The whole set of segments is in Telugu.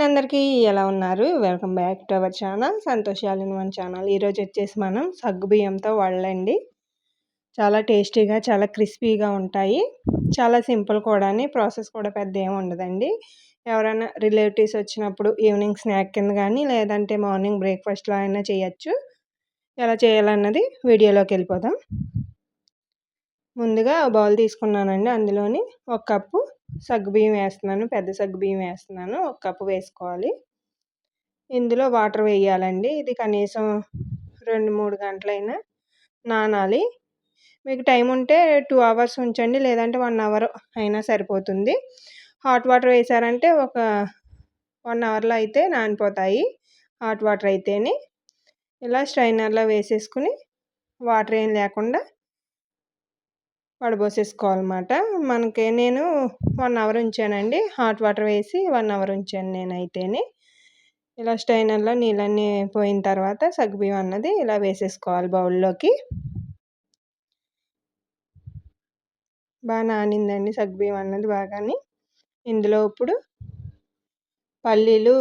అండి అందరికీ ఎలా ఉన్నారు? Welcome back to our channel. సంతోషాలని మన ఛానల్. ఈరోజు వచ్చేసి మనం సగ్గు బియ్యంతో చాలా టేస్టీగా చాలా క్రిస్పీగా ఉంటాయి. చాలా సింపుల్ కూడా ప్రాసెస్ కూడా పెద్ద ఏమి ఉండదండి. ఎవరైనా రిలేటివ్స్ వచ్చినప్పుడు ఈవినింగ్ స్నాక్ కింద కానీ లేదంటే మార్నింగ్ బ్రేక్ఫాస్ట్లో అయినా చేయొచ్చు. ఎలా చేయాలన్నది వీడియోలోకి వెళ్ళిపోదాం. ముందుగా బౌల్ తీసుకున్నానండి. అందులోని ఒక కప్పు సగ్గుబియ్యం వేస్తున్నాను పెద్ద సగ్గుబియ్యం వేస్తున్నాను ఒక కప్పు వేసుకోవాలి. ఇందులో వాటర్ వేయాలండి. ఇది కనీసం రెండు మూడు గంటలైనా నానాలి. మీకు టైం ఉంటే టూ అవర్స్ ఉంచండి లేదంటే వన్ అవర్ అయినా సరిపోతుంది. హాట్ వాటర్ వేసారంటే ఒక వన్ అవర్లో అయితే నానిపోతాయి హాట్ వాటర్ అయితేనే. ఇలా స్ట్రైనర్లో వేసేసుకుని వాటర్ ఏం లేకుండా వడబోసేసుకోవాలన్నమాట మనకి నేను వన్ అవర్ ఉంచానండి. హాట్ వాటర్ వేసి వన్ అవర్ ఉంచాను నేనైతేనే. ఇలా స్టైనర్లో నీళ్ళన్నీ పోయిన తర్వాత సగ్బియ్యం అన్నది ఇలా వేసేసుకోవాలి బౌల్లోకి. బాగా నానిందండి సగ్బియ్యం అన్నది బాగాని. ఇందులో ఇప్పుడు పల్లీలు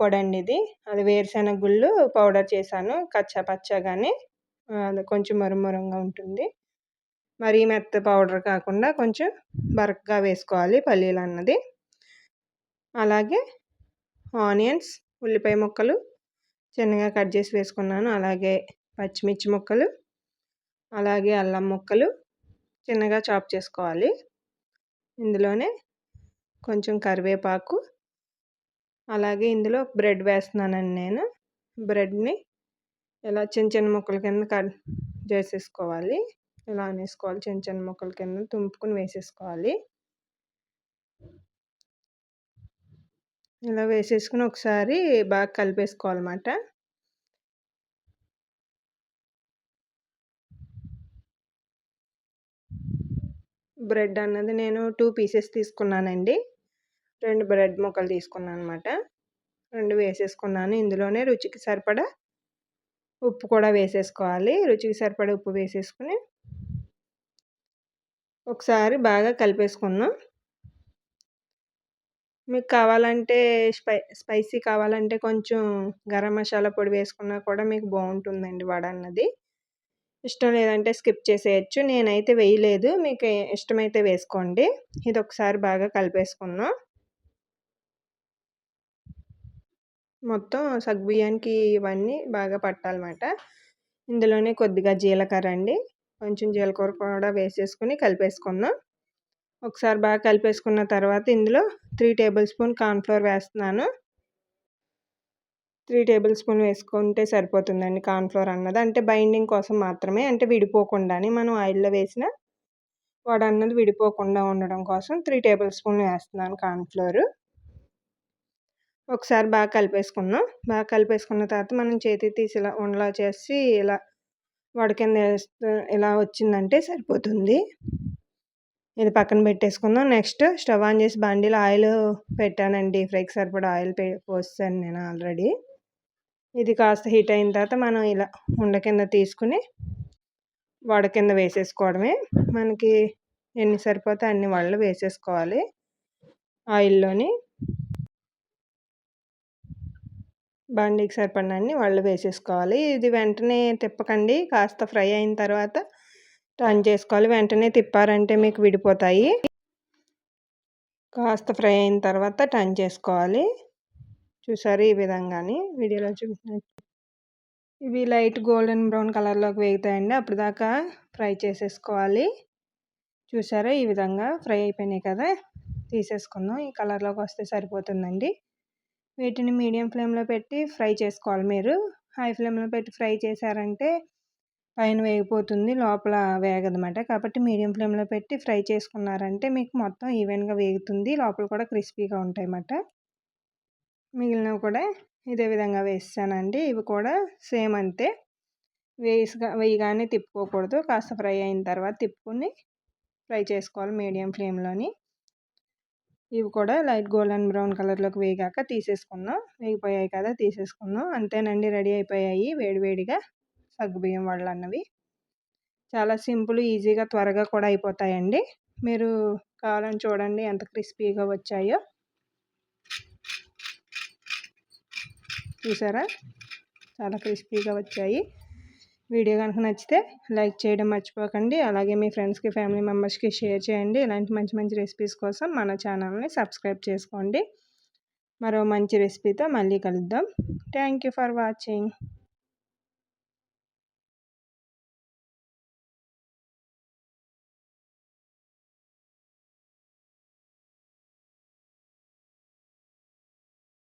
పొడండి ఇది. అది వేరుశెనగ గుళ్ళు పౌడర్ చేశాను. కచ్చా పచ్చగానే. అది కొంచెం మరుమరంగా ఉంటుంది. మరీ మెత్త పౌడర్ కాకుండా కొంచెం బరక్గా వేసుకోవాలి పల్లీలు అన్నది. అలాగే ఆనియన్స్ ఉల్లిపాయ ముక్కలు చిన్నగా కట్ చేసి వేసుకున్నాను. అలాగే పచ్చిమిర్చి ముక్కలు అలాగే అల్లం ముక్కలు చిన్నగా చాప్ చేసుకోవాలి. ఇందులోనే కొంచెం కరివేపాకు అలాగే ఇందులో బ్రెడ్ వేస్తున్నానండి నేను. బ్రెడ్ని ఇలా చిన్న చిన్న ముక్కల కింద కట్ చేసేసుకోవాలి. ఇలా అనేసుకోవాలి చిన్న చిన్న ముక్కల కింద తుంపుకుని వేసేసుకోవాలి. ఇలా వేసేసుకుని ఒకసారి బాగా కలిపేసుకోవాలన్నమాట. బ్రెడ్ అన్నది నేను టూ పీసెస్ తీసుకున్నానండి. రెండు బ్రెడ్ ముక్కలు తీసుకున్నాను అనమాట రెండు వేసేసుకున్నాను. ఇందులోనే రుచికి సరిపడా ఉప్పు కూడా వేసేసుకోవాలి. రుచికి సరిపడా ఉప్పు వేసేసుకుని ఒకసారి బాగా కలిపేసుకున్నాం మీకు కావాలంటే స్పై స్పైసీ కావాలంటే కొంచెం గరం మసాలా పొడి వేసుకున్నా కూడా మీకు బాగుంటుందండి వడ అన్నది. ఇష్టం లేదంటే స్కిప్ చేసేయచ్చు. నేనైతే వేయలేదు. మీకు ఇష్టమైతే వేసుకోండి. ఇది ఒకసారి బాగా కలిపేసుకున్నాం మొత్తం సగ్బియ్యానికి ఇవన్నీ బాగా పట్టాలన్నమాట. ఇందులోనే కొద్దిగా జీలకర్ర అండి. కొంచెం జీలకర్ర కూడా వేసేసుకుని కలిపేసుకుందాం. ఒకసారి బాగా కలిపేసుకున్న తర్వాత ఇందులో త్రీ టేబుల్ స్పూన్ కార్న్ఫ్లోర్ వేస్తున్నాను. త్రీ టేబుల్ స్పూన్ వేసుకుంటే సరిపోతుందండి కార్న్ఫ్లోర్ అన్నది. అంటే బైండింగ్ కోసం మాత్రమే అంటే విడిపోకుండానే మనం ఆయిల్లో వేసిన వడ అన్నది విడిపోకుండా ఉండడం కోసం త్రీ టేబుల్ స్పూన్ వేస్తున్నాను కార్న్ఫ్లోర్. ఒకసారి బాగా కలిపేసుకున్నాం బాగా కలిపేసుకున్న తర్వాత మనం చేతి తీసి ఇలా ఉండలా చేసి ఇలా వడ కింద ఇలా వచ్చిందంటే సరిపోతుంది. ఇది పక్కన పెట్టేసుకుందాం. నెక్స్ట్ స్టవ్ ఆన్ చేసి బండిలో ఆయిల్ పెట్టానండి. ఫ్రైకి సరిపడా ఆయిల్ పోస్తాను నేను ఆల్రెడీ. ఇది కాస్త హీట్ అయిన తర్వాత మనం ఇలా ఉండ కింద తీసుకుని వడ కింద వేసేసుకోవడమే. మనకి ఎన్ని సరిపోతే అన్ని వడలు వేసేసుకోవాలి. ఆయిల్లోని బండికి సరిపడినన్ని వాళ్ళు వేసేసుకోవాలి. ఇది వెంటనే తిప్పకండి. కాస్త ఫ్రై అయిన తర్వాత టర్న్ చేసుకోవాలి. వెంటనే తిప్పారంటే మీకు విడిపోతాయి. కాస్త ఫ్రై అయిన తర్వాత టర్న్ చేసుకోవాలి. చూసారు ఈ విధంగానే? వీడియోలో చూపించినట్టు ఇవి లైట్ గోల్డెన్ బ్రౌన్ కలర్లోకి వేగుతాయండి. అప్పుడు దాకా ఫ్రై చేసేసుకోవాలి. చూసారా ఈ విధంగా ఫ్రై అయిపోయినాయి కదా? తీసేసుకుందాం. ఈ కలర్లోకి వస్తే సరిపోతుందండి. వీటిని మీడియం ఫ్లేమ్లో పెట్టి ఫ్రై చేసుకోవాలి మీరు. హై ఫ్లేమ్లో పెట్టి ఫ్రై చేశారంటే పైన వేగిపోతుంది లోపల వేగదన్నమాట. కాబట్టి మీడియం ఫ్లేమ్లో పెట్టి ఫ్రై చేసుకున్నారంటే మీకు మొత్తం ఈవెన్గా వేగుతుంది లోపల కూడా క్రిస్పీగా ఉంటాయి అన్నమాట మిగిలినవి కూడా ఇదే విధంగా వేసానండి ఇవి కూడా సేమ్ అంతే. వేసిగా వేయగానే తిప్పుకోకూడదు. కాస్త ఫ్రై అయిన తర్వాత తిప్పుకుని ఫ్రై చేసుకోవాలి మీడియం ఫ్లేమ్లోని. ఇవి కూడా లైట్ గోల్డెన్ బ్రౌన్ కలర్లోకి వేగాక తీసేసుకుందాం వేగిపోయాయి కదా తీసేసుకుందాం అంతేనండి రెడీ అయిపోయాయి వేడివేడిగా సగ్గుబియ్యం వడలు అన్నవి. చాలా సింపుల్ ఈజీగా త్వరగా కూడా అయిపోతాయండి. మీరు కావాలని చూడండి ఎంత క్రిస్పీగా వచ్చాయో. చూసారా? చాలా క్రిస్పీగా వచ్చాయి. వీడియో కనుక నచ్చితే లైక్ చేయడం మర్చిపోకండి. అలాగే మీ ఫ్రెండ్స్కి ఫ్యామిలీ మెంబర్స్కి షేర్ చేయండి. ఇలాంటి మంచి మంచి రెసిపీస్ కోసం మన ఛానల్ని సబ్స్క్రైబ్ చేసుకోండి. మరో మంచి రెసిపీతో మళ్ళీ కలుద్దాం. Thank for watching.